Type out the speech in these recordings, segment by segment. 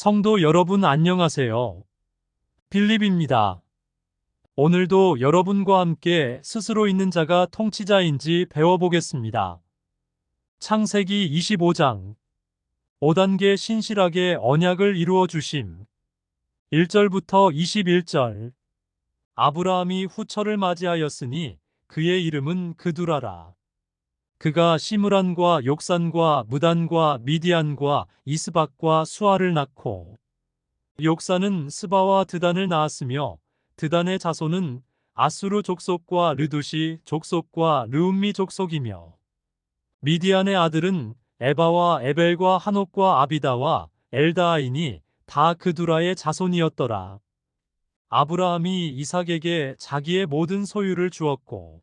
성도 여러분 안녕하세요. 빌립입니다. 오늘도 여러분과 함께 스스로 있는 자가 통치자인지 배워보겠습니다. 창세기 25장 5단계 신실하게 언약을 이루어 주심 1절부터 21절 아브라함이 후처를 맞이하였으니 그의 이름은 그두라라. 그가 시므란과 욕산과 무단과 미디안과 이스박과 수아를 낳고 욕산은 스바와 드단을 낳았으며 드단의 자손은 아수르 족속과 르두시 족속과 르움미 족속이며 미디안의 아들은 에바와 에벨과 한옥과 아비다와 엘다아이니 다 그두라의 자손이었더라. 아브라함이 이삭에게 자기의 모든 소유를 주었고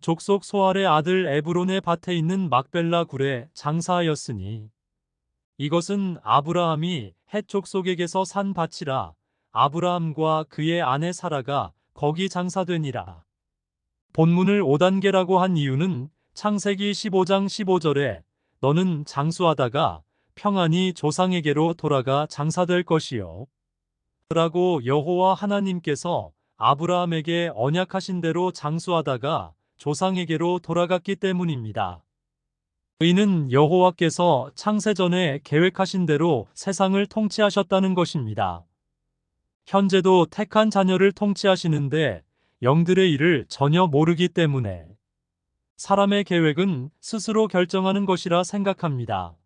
족속 소알의 아들 에브론의 밭에 있는 막벨라 굴에 장사하였으니 이것은 아브라함이 헷 족속에게서 산 밭이라 아브라함과 그의 아내 사라가 거기 장사되니라. 본문을 5단계라고 한 이유는 창세기 15장 15절에 너는 장수하다가 평안히 조상에게로 돌아가 장사될 것이요. 라고 여호와 하나님께서 아브라함에게 언약하신 대로 장수하다가 조상에게로 돌아갔기 때문입니다. 의는 여호와께서 창세전에 계획하신 대로 세상을 통치하셨다는 것입니다. 현재도 택한 자녀를 통치하시는데 영들의 일을 전혀 모르기 때문에 사람의 계획은 스스로 결정하는 것이라 생각합니다.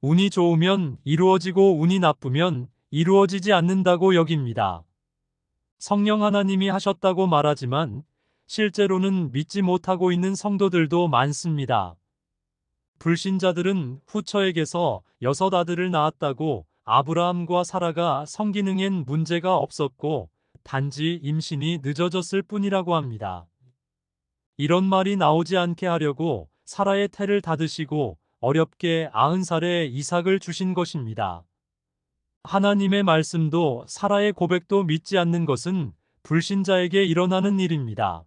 운이 좋으면 이루어지고 운이 나쁘면 이루어지지 않는다고 여깁니다. 성령 하나님이 하셨다고 말하지만 실제로는 믿지 못하고 있는 성도들도 많습니다. 불신자들은 후처에게서 여섯 아들을 낳았다고 아브라함과 사라가 성기능엔 문제가 없었고 단지 임신이 늦어졌을 뿐이라고 합니다. 이런 말이 나오지 않게 하려고 사라의 태를 닫으시고 어렵게 아흔 살에 이삭을 주신 것입니다. 하나님의 말씀도 사라의 고백도 믿지 않는 것은 불신자에게 일어나는 일입니다.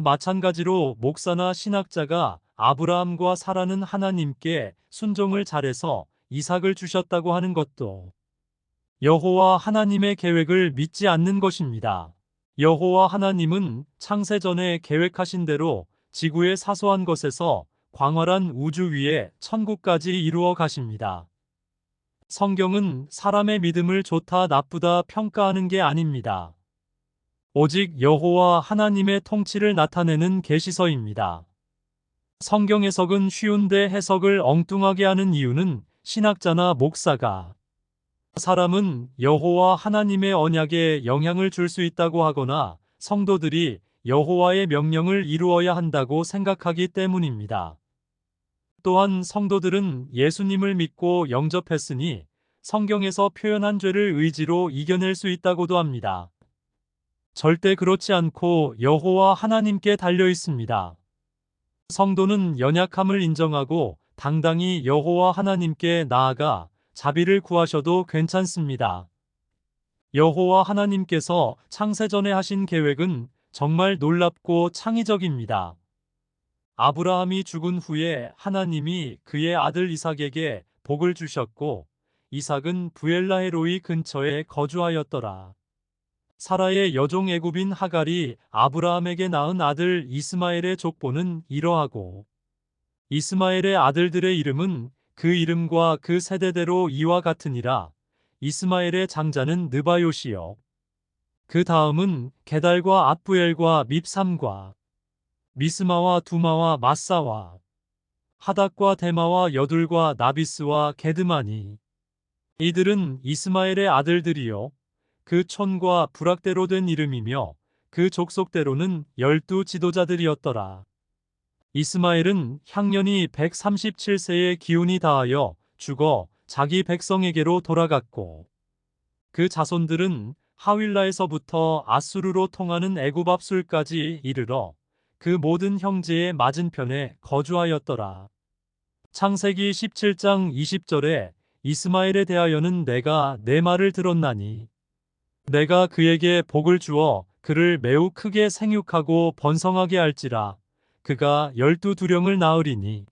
마찬가지로 목사나 신학자가 아브라함과 사라는 하나님께 순종을 잘해서 이삭을 주셨다고 하는 것도 여호와 하나님의 계획을 믿지 않는 것입니다. 여호와 하나님은 창세전에 계획하신 대로 지구의 사소한 것에서 광활한 우주 위에 천국까지 이루어 가십니다. 성경은 사람의 믿음을 좋다 나쁘다 평가하는 게 아닙니다. 오직 여호와 하나님의 통치를 나타내는 계시서입니다. 성경 해석은 쉬운데 해석을 엉뚱하게 하는 이유는 신학자나 목사가 사람은 여호와 하나님의 언약에 영향을 줄 수 있다고 하거나 성도들이 여호와의 명령을 이루어야 한다고 생각하기 때문입니다. 또한 성도들은 예수님을 믿고 영접했으니 성경에서 표현한 죄를 의지로 이겨낼 수 있다고도 합니다. 절대 그렇지 않고 여호와 하나님께 달려 있습니다. 성도는 연약함을 인정하고 당당히 여호와 하나님께 나아가 자비를 구하셔도 괜찮습니다. 여호와 하나님께서 창세전에 하신 계획은 정말 놀랍고 창의적입니다. 아브라함이 죽은 후에 하나님이 그의 아들 이삭에게 복을 주셨고 이삭은 부엘라헤로이 근처에 거주하였더라. 사라의 여종 애굽인 하갈이 아브라함에게 낳은 아들 이스마엘의 족보는 이러하고 이스마엘의 아들들의 이름은 그 이름과 그 세대대로 이와 같으니라. 이스마엘의 장자는 느바요시요. 그 다음은 게달과 앗부엘과 밉삼과 미스마와 두마와 마사와 하닥과 데마와 여둘과 나비스와 게드마니 이들은 이스마엘의 아들들이요 그 촌과 부락대로 된 이름이며 그 족속대로는 열두 지도자들이었더라. 이스마엘은 향년이 137세의 기운이 다하여 죽어 자기 백성에게로 돌아갔고 그 자손들은 하윌라에서부터 아수르로 통하는 애굽 앞술까지 이르러 그 모든 형제의 맞은편에 거주하였더라. 창세기 17장 20절에 이스마엘에 대하여는 내가 내 말을 들었나니 내가 그에게 복을 주어 그를 매우 크게 생육하고 번성하게 할지라 그가 열두 두령을 낳으리니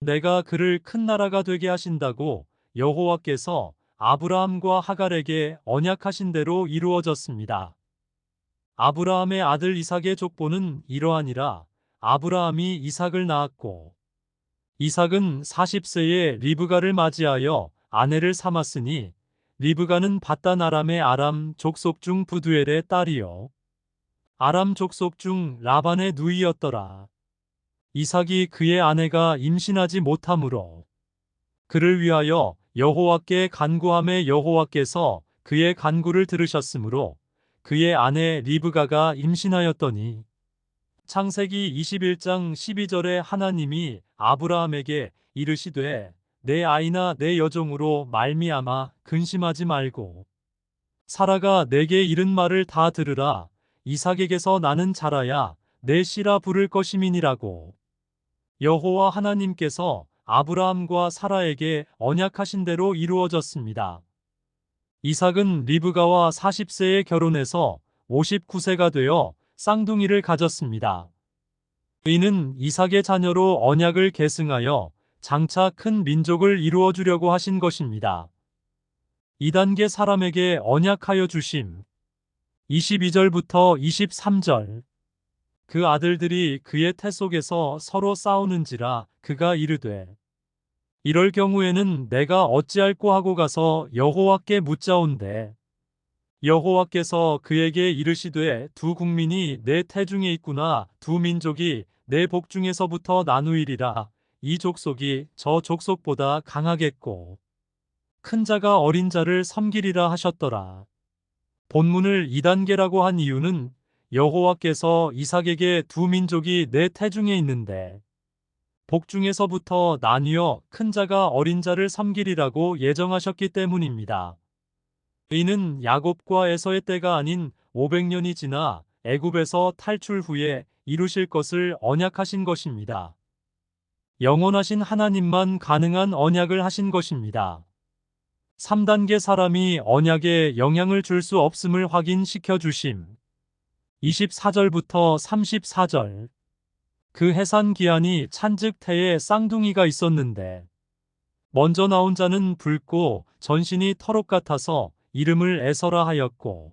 내가 그를 큰 나라가 되게 하신다고 여호와께서 아브라함과 하갈에게 언약하신 대로 이루어졌습니다. 아브라함의 아들 이삭의 족보는 이러하니라 아브라함이 이삭을 낳았고 이삭은 40세에 리브가를 맞이하여 아내를 삼았으니 리브가는 바단 아람의 아람 족속 중 부두엘의 딸이요 아람 족속 중 라반의 누이였더라. 이삭이 그의 아내가 임신하지 못하므로 그를 위하여 여호와께 간구함에 여호와께서 그의 간구를 들으셨으므로 그의 아내 리브가가 임신하였더니 창세기 21장 12절에 하나님이 아브라함에게 이르시되 내 아이나 내 여종으로 말미암아 근심하지 말고 사라가 내게 이른 말을 다 들으라 이삭에게서 나는 자라야 내 씨라 부를 것임이니라고 여호와 하나님께서 아브라함과 사라에게 언약하신 대로 이루어졌습니다. 이삭은 리브가와 40세에 결혼해서 59세가 되어 쌍둥이를 가졌습니다. 이는 이삭의 자녀로 언약을 계승하여 장차 큰 민족을 이루어 주려고 하신 것입니다. 2단계 사람에게 언약하여 주심. 22절부터 23절. 그 아들들이 그의 태 속에서 서로 싸우는지라 그가 이르되 이럴 경우에는 내가 어찌할꼬 하고 가서 여호와께 묻자온대 여호와께서 그에게 이르시되 두 국민이 내 태중에 있구나 두 민족이 내 복중에서부터 나누이리라 이 족속이 저 족속보다 강하겠고 큰 자가 어린 자를 섬기리라 하셨더라. 본문을 2단계라고 한 이유는 여호와께서 이삭에게 두 민족이 내 태중에 있는데 복중에서부터 나뉘어 큰 자가 어린 자를 섬기리라고 예정하셨기 때문입니다. 이는 야곱과 에서의 때가 아닌 500년이 지나 애굽에서 탈출 후에 이루실 것을 언약하신 것입니다. 영원하신 하나님만 가능한 언약을 하신 것입니다. 3단계 사람이 언약에 영향을 줄 수 없음을 확인시켜 주심. 24절부터 34절. 그 해산 기한이 찬즉 태에 쌍둥이가 있었는데 먼저 나온 자는 붉고 전신이 터록 같아서 이름을 에서라 하였고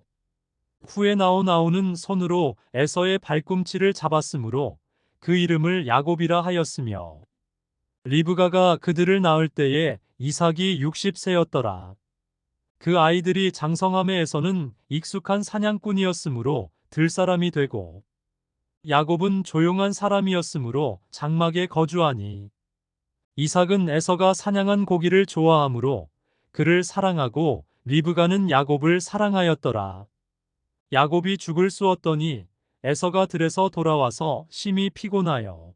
후에 나온 아우는 손으로 에서의 발꿈치를 잡았으므로 그 이름을 야곱이라 하였으며 리브가가 그들을 낳을 때에 이삭이 60세였더라. 그 아이들이 장성함에에서는 익숙한 사냥꾼이었으므로 들사람이 되고 야곱은 조용한 사람이었으므로 장막에 거주하니 이삭은 에서가 사냥한 고기를 좋아하므로 그를 사랑하고 리브가는 야곱을 사랑하였더라. 야곱이 죽을 쑤었더니 에서가 들에서 돌아와서 심히 피곤하여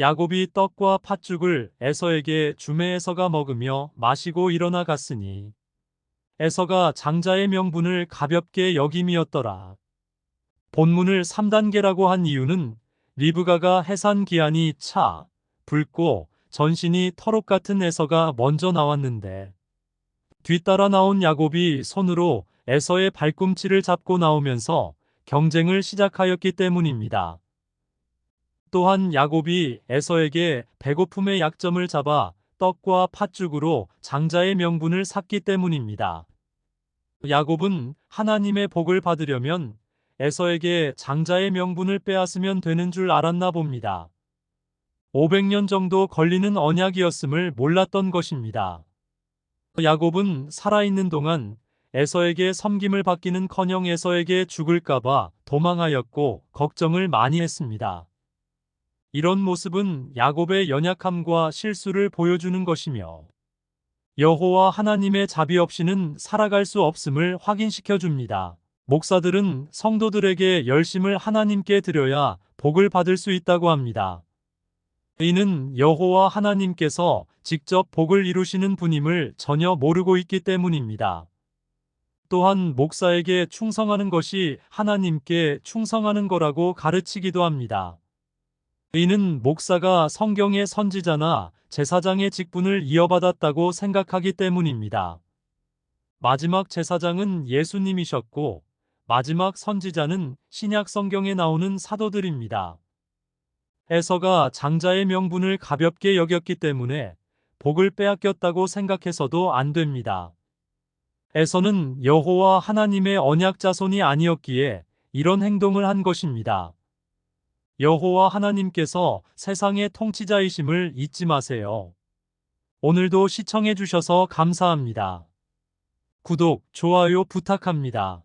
야곱이 떡과 팥죽을 에서에게 주매 에서가 먹으며 마시고 일어나 갔으니 에서가 장자의 명분을 가볍게 여김이었더라. 본문을 3단계라고 한 이유는 리브가가 해산 기한이 차, 붉고 전신이 터록 같은 에서가 먼저 나왔는데 뒤따라 나온 야곱이 손으로 에서의 발꿈치를 잡고 나오면서 경쟁을 시작하였기 때문입니다. 또한 야곱이 에서에게 배고픔의 약점을 잡아 떡과 팥죽으로 장자의 명분을 샀기 때문입니다. 야곱은 하나님의 복을 받으려면 에서에게 장자의 명분을 빼앗으면 되는 줄 알았나 봅니다. 500년 정도 걸리는 언약이었음을 몰랐던 것입니다. 야곱은 살아있는 동안 에서에게 섬김을 받기는 커녕 에서에게 죽을까봐 도망하였고 걱정을 많이 했습니다. 이런 모습은 야곱의 연약함과 실수를 보여주는 것이며 여호와 하나님의 자비 없이는 살아갈 수 없음을 확인시켜 줍니다. 목사들은 성도들에게 열심을 하나님께 드려야 복을 받을 수 있다고 합니다. 이는 여호와 하나님께서 직접 복을 이루시는 분임을 전혀 모르고 있기 때문입니다. 또한 목사에게 충성하는 것이 하나님께 충성하는 거라고 가르치기도 합니다. 이는 목사가 성경의 선지자나 제사장의 직분을 이어받았다고 생각하기 때문입니다. 마지막 제사장은 예수님이셨고 마지막 선지자는 신약 성경에 나오는 사도들입니다. 에서가 장자의 명분을 가볍게 여겼기 때문에 복을 빼앗겼다고 생각해서도 안 됩니다. 에서는 여호와 하나님의 언약 자손이 아니었기에 이런 행동을 한 것입니다. 여호와 하나님께서 세상의 통치자이심을 잊지 마세요. 오늘도 시청해 주셔서 감사합니다. 구독, 좋아요 부탁합니다.